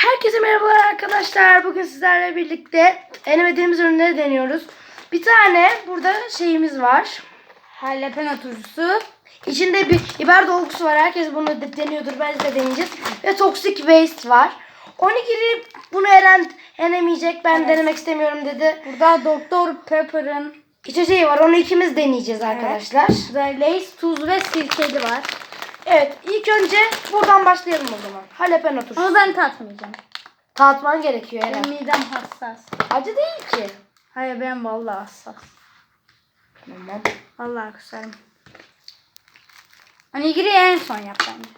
Herkese merhabalar arkadaşlar. Bugün sizlerle birlikte denemediğimiz ürünleri deniyoruz. Bir tane burada şeyimiz var. Jalapeno turşusu. İçinde bir biber dolgusu var. Herkes bunu de- deniyordur. Bence de deneyeceğiz. Ve toxic waste var. Onigiri bunu Eren denemeyecek. Ben denemek istemiyorum dedi. Burada Dr. Pepper'ın İçeceği var. Onu ikimiz deneyeceğiz arkadaşlar. burada Lay's tuz ve sirkeli var. Evet. ilk önce buradan başlayalım o zaman. Jalapeno turşusu. Ama ben tatmayacağım. Tatman gerekiyor Eren. Benim midem hassas. Acı değil ki. Hayır ben vallahi hassas. Tamam. Vallahi kusarım. Onigiri en son yap bence.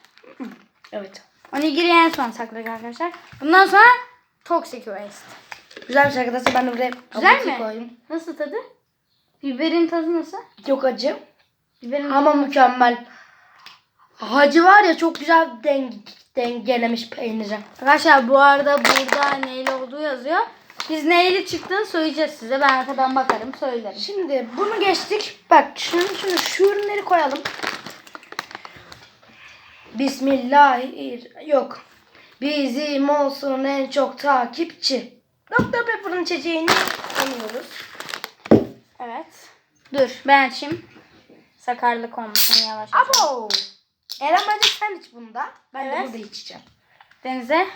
Evet. Onigiri en son sakladık arkadaşlar. Bundan sonra Toxic Waste. Güzelmiş arkadaşlar. Ben de buraya Güzel mi? koydum. Nasıl tadı? Biberin tadı nasıl? Çok acı. Biberin Ama mükemmel. Hacı var ya çok güzel deng dengelemiş peyniri. Arkadaşlar bu arada burada neyle olduğu yazıyor. Biz neyle çıktığını söyleyeceğiz size. Ben arkadan bakarım söylerim. Şimdi bunu geçtik. Bak şunu, şunu şu ürünleri koyalım. Bismillahir yok. Bizim olsun en çok takipçi. Dr. Pepper'ın içeceğini deniyoruz. Evet. Dur ben açayım. Sakarlık olmasın yavaş. yavaş. Abo. Eren bence sen iç bunda. Ben de Evet. burada içeceğim. Denize.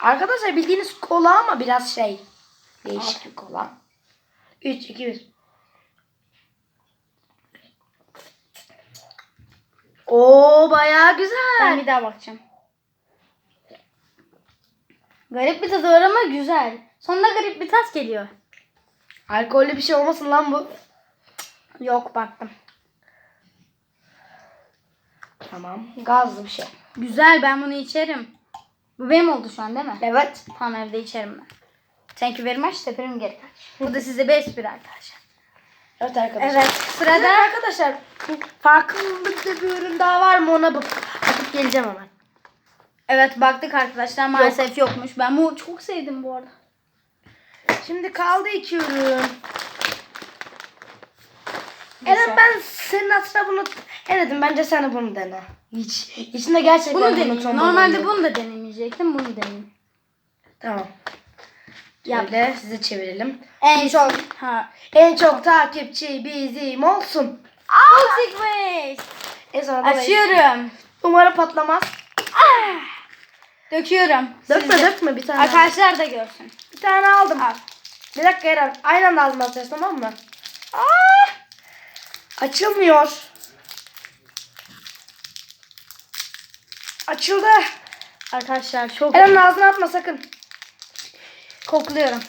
Arkadaşlar bildiğiniz kola ama biraz şey. Değişik bir kola. 3, 2, 1. Oo bayağı Ben güzel. bir daha bakacağım. Garip bir tadı var ama güzel. Sonunda garip bir tat geliyor. Alkollü bir şey olmasın lan bu. Yok baktım. Tamam. Gazlı bir şey. Güzel ben bunu içerim. Bu benim oldu şu an değil mi? Evet. Tamam evde içerim ben. Thank you very much. Seferim geri kaç. Bu da size bir espri arkadaşlar. Evet arkadaşlar. Evet Sırada sırada arkadaşlar farklılıkta bir ürün daha var mı ona bak bakıp geleceğim hemen. Evet baktık arkadaşlar maalesef yokmuş. Ben bu çok sevdim bu arada. Şimdi kaldı iki ürün. Eren ben senin hatırına bunu denedim. Bence sen de bunu dene. Hiç. İçinde gerçekten Bunu monoton Normalde bunu da denemeyecektim. Bunu deneyeyim. Tamam. Yap. Şöyle size çevirelim. En çok. Ha. En çok takipçi bizim olsun. Waste. En sonunda da- Açıyorum. Umarım patlamaz. Döküyorum. Dökme Sizce- dökme bir tane. Arkadaşlar da görsün. Bir tane aldım. Al. Bir dakika Eren. Aynı anda ağzıma atacağız tamam mı? Aa! Açılmıyor. Açıldı. Arkadaşlar çok Eren'in ağzına atma sakın. kokluyorum.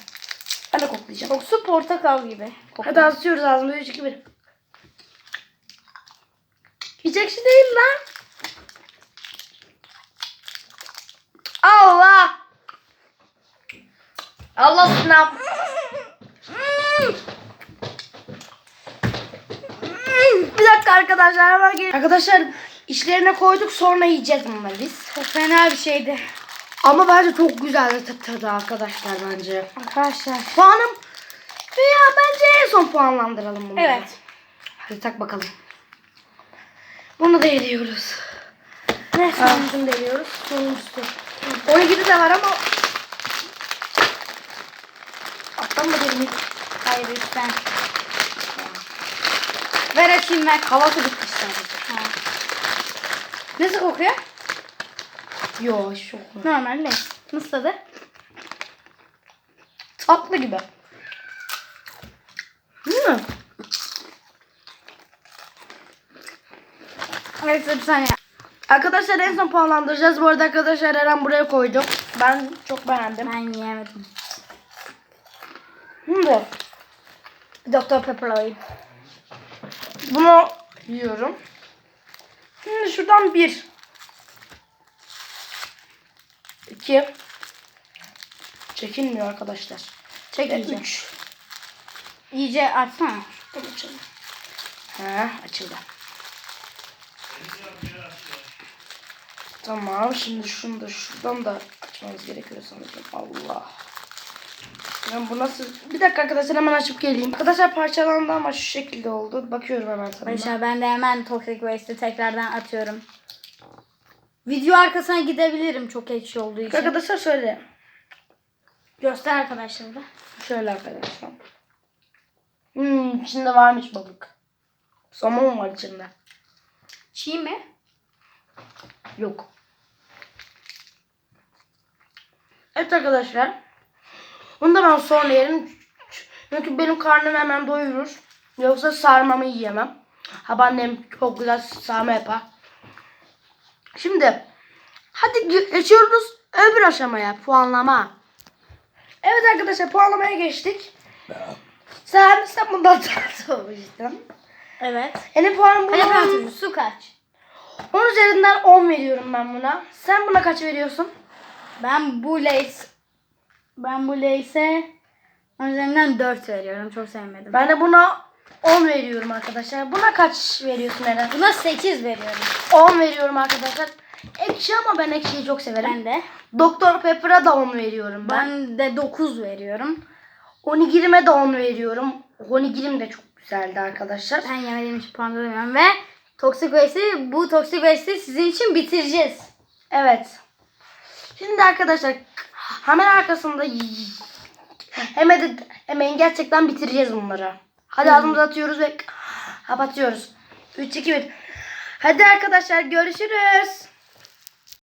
Ben de koklayacağım. Kokusu portakal gibi. Hadi atıyoruz ağzımıza 3 2 1. Hiç ekşi değil lan. Allah. Allah sınav. Bir dakika arkadaşlar hemen gel. Arkadaşlar işlerine koyduk sonra yiyeceğiz bunları biz. Çok fena bir şeydi. Ama bence çok güzel tadı arkadaşlar bence. Arkadaşlar. Puanım veya bence en son puanlandıralım bunu. Evet. Hadi tak bakalım. Bunu da ediyoruz. Ne Sonuncunu da ediyoruz. Sonuncusu. 12'de de var ama alttan mı değil Hayır üstten. Ver açayım ver. Havası. Ha. Nasıl kokuyor? Yo hiç? Normal ne? Nasıl tadı? Tatlı gibi. Mi? Evet bir saniye. Arkadaşlar en son puanlandıracağız. Bu arada arkadaşlar Eren buraya koydum. Ben çok beğendim. Ben yiyemedim. Şimdi Dr. Pepper alayım. bunu yiyorum. Şimdi şuradan bir. iki. Çekilmiyor arkadaşlar. Çek Ve iyice. üç. İyice açsana. Dur açalım. Ha, açıldı. Tamam şimdi şunu da şuradan da açmamız gerekiyor sanırım. Allah. Ben bu nasıl... Bir dakika arkadaşlar hemen açıp geleyim. Arkadaşlar parçalandı ama şu şekilde oldu. Bakıyorum hemen sana. Arkadaşlar ben de hemen Toxic Waste'i tekrardan atıyorum. Video arkasına gidebilirim çok ekşi olduğu için. Arkadaşlar şöyle. Göster arkadaşlar da. Şöyle arkadaşlar. Hmm, içinde varmış balık. Somon var içinde. Çiğ mi? Yok. Evet arkadaşlar. Bunu da ben sonra yerim. Çünkü benim karnım hemen doyurur. Yoksa sarmamı yiyemem. Habaannem çok güzel sarma yapar. Şimdi hadi geçiyoruz öbür aşamaya puanlama. Evet arkadaşlar puanlamaya geçtik. Sen sen bundan sormuştun. Evet. Yani puanım Hadi bunun Fatih su kaç? 10 üzerinden 10 veriyorum ben buna. Sen buna kaç veriyorsun? Ben bu lace ben bu onun üzerinden 4 veriyorum. Çok sevmedim. Ben de buna 10 veriyorum arkadaşlar. Buna kaç veriyorsun Eren? Buna 8 veriyorum. 10 veriyorum arkadaşlar. Ekşi ama ben ekşiyi çok severim. Ben de. Doktor Pepper'a da 10 veriyorum ben. Ben de 9 veriyorum. Onigiri'me de 10 veriyorum. Onigirim de çok güzeldi arkadaşlar. Ben yemediğim için puan veremiyorum ve Toxic Waste'i bu Toxic Waste'i sizin için bitireceğiz. Evet. Şimdi arkadaşlar hemen arkasında hemen de hemen gerçekten bitireceğiz bunları. Hadi ağzımıza atıyoruz ve kapatıyoruz. 3 2 1. Hadi arkadaşlar görüşürüz.